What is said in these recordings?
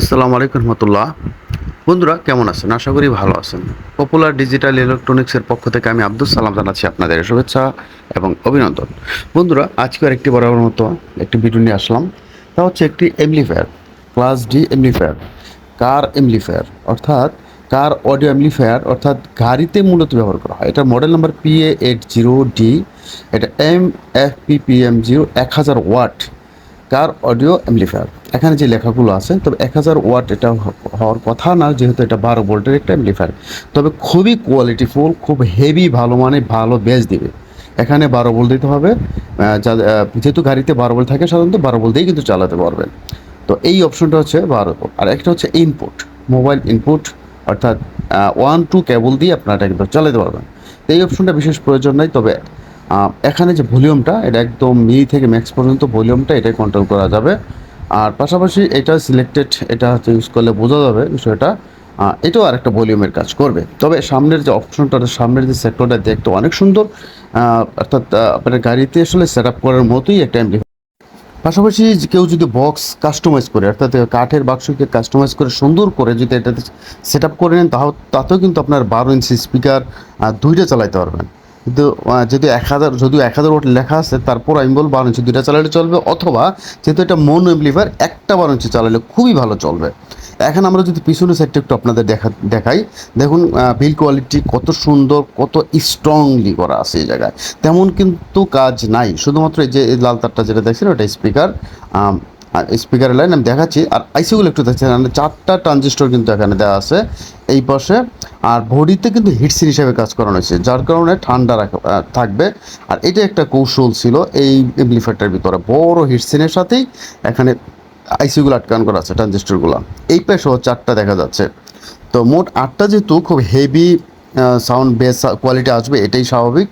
আসসালামু আলাইকুম রহমতুল্লাহ। বন্ধুরা, কেমন আছেন? আশা করি ভালো আছেন। পপুলার ডিজিটাল ইলেকট্রনিক্সের পক্ষ থেকে আমি আব্দুল সালাম জানাচ্ছি আপনাদের শুভেচ্ছা এবং অভিনন্দন। বন্ধুরা, আজকে একটি বরাবর মতো একটি ভিডিও নিয়ে আসলাম। তা হচ্ছে একটি amplifier, class D amplifier, car amplifier, অর্থাৎ কার অডিও এমলিফায়ার, অর্থাৎ গাড়িতে মূলত ব্যবহার করা হয়। এটা model number P A eight zero D এটা M F P P M zero এক হাজার ওয়াট কার অডিও অ্যাম্পলিফায়ার এখানে যে লেখাগুলো আছে, তবে এক হাজার ওয়াট এটা হওয়ার কথা না, যেহেতু এটা বারো ভোল্টের একটা অ্যাম্পলিফায়ার তবে খুবই কোয়ালিটিফুল খুব হেভি ভালো মানে ভালো বেজ দিবে। এখানে বারো ভোল্ট দিতে হবে যেহেতু গাড়িতে বারো ভোল্ট থাকে, সাধারণত বারো ভোল্ট দিয়েই কিন্তু চালাতে পারবেন। তো এই অপশনটা হচ্ছে বারো ভোল্ট। আর একটা হচ্ছে ইনপুট মোবাইল ইনপুট অর্থাৎ ওয়ান টু কেবল দিয়ে আপনারা এটা কিন্তু চালাতে পারবেন। এই অপশনটা বিশেষ প্রয়োজন নাই, তবে এখানে যে ভলিউমটা, এটা একদম মি থেকে ম্যাক্স পর্যন্ত ভলিউমটা এটাই কন্ট্রোল করা যাবে। আর পাশাপাশি এটা সিলেক্টেড এটা হচ্ছে ইউজ করলে বোঝা যাবে বিষয়টা এটাও আরেকটা ভলিউমের কাজ করবে। তবে সামনের যে অপশনটা সামনের যে সেক্টরটা দেখতে অনেক সুন্দর অর্থাৎ আপনার গাড়িতে আসলে সেট আপ করার মতোই একটা। পাশাপাশি কেউ যদি বক্স কাস্টমাইজ করে, অর্থাৎ কাঠের বাক্সকে কাস্টমাইজ করে সুন্দর করে যদি এটাতে সেট আপ করে নেন তাও তাতেও কিন্তু আপনার বারো ইঞ্চি স্পিকার দুইটা চালাইতে পারবেন। কিন্তু যদি এক হাজার যদিও এক হাজার ওয়াট লেখা আছে, তারপর আমি বলব বারো ইঞ্চি দুইটা চালালে চলবে, অথবা যেহেতু এটা মন এমপ্লিফায়ার একটা বারো ইঞ্চি চালালে খুবই ভালো চলবে। এখন আমরা যদি পিছনের সাইডটা একটু আপনাদের দেখা, দেখাই, দেখুন বিল কোয়ালিটি কত সুন্দর, কত স্ট্রংলি করা আছে এই জায়গায়। তেমন কিন্তু কাজ নাই, শুধুমাত্র এই যে লাল তারটা যেটা দেখছেন, ওটা স্পিকার স্পিকারের লাইন আমি দেখাচ্ছি। আর আইসিগুলো একটু দেখছেন চারটা ট্রানজিস্টর কিন্তু এখানে দেওয়া আছে এই পাশে। আর ভরিতে কিন্তু হিটসিন হিসেবে কাজ করানো হয়েছে, যার কারণে ঠান্ডা থাকবে। আর এটা একটা কৌশল ছিল এই এমপ্লিফায়ারটার ভিতরে, বড় হিটসিনের সাথেই এখানে আইসিগুলো আটকান করা আছে ট্রানজিস্টরগুলো এই পাশেও চারটা দেখা যাচ্ছে। তো মোট আটটা যেহেতু খুব হেভি সাউন্ড বেস কোয়ালিটি আসবে, এটাই স্বাভাবিক।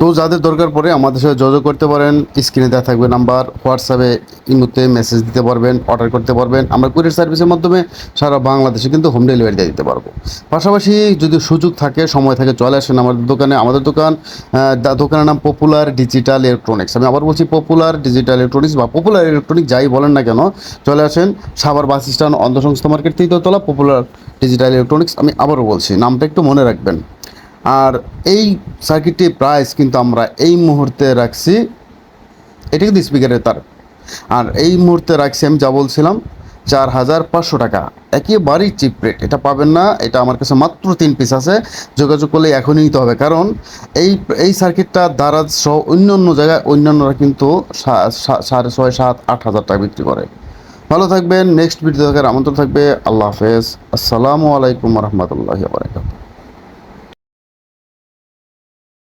তো যাদের দরকার পড়ে আমাদের সাথে যোগাযোগ করতে পারেন। স্ক্রিনে দেওয়া থাকবে নাম্বার হোয়াটসঅ্যাপে ইমোতে মেসেজ দিতে পারবেন অর্ডার করতে পারবেন। আমরা কুরিয়ার সার্ভিসের মাধ্যমে সারা বাংলাদেশে কিন্তু হোম ডেলিভারি দিয়ে দিতে পারব। পাশাপাশি যদি সুযোগ থাকে, সময় থাকে, চলে আসেন আমাদের দোকানে। আমাদের দোকান দোকানের নাম পপুলার ডিজিটাল ইলেকট্রনিক্স আমি আবার বলছি পপুলার ডিজিটাল ইলেকট্রনিক্স বা পপুলার ইলেকট্রনিক্স যাই বলেন না কেন, চলে আসেন সাভার বাস স্ট্যান্ড অন্ধসংস্থা মার্কেট তৃতীয়তলা পপুলার ডিজিটাল ইলেকট্রনিক্স আমি আবারও বলছি, নামটা একটু মনে রাখবেন। আর এই সার্কিটটির প্রাইস কিন্তু আমরা এই মুহূর্তে রাখছি এটা কিন্তু স্পিকারের তার। আর এই মুহূর্তে রাখছি আমি যা বলছিলাম, চার হাজার পাঁচশো টাকা। একেবারেই চিপ রেট এটা পাবেন না, এটা আমার কাছে মাত্র তিন পিস আছে। যোগাযোগ করলে এখনই নিতে হবে। কারণ এই এই সার্কিটটা দারাজ সহ অন্য অন্য জায়গায় অন্যান্যরা কিন্তু সাড়ে ছয়, সাত, আট হাজার টাকা বিক্রি করে। ভালো থাকবেন নেক্সট ভিডিও দেখার আমন্ত্রণ থাকবে। আল্লাহ হাফেজ। আসসালামু আলাইকুম রহমতুল্লাহ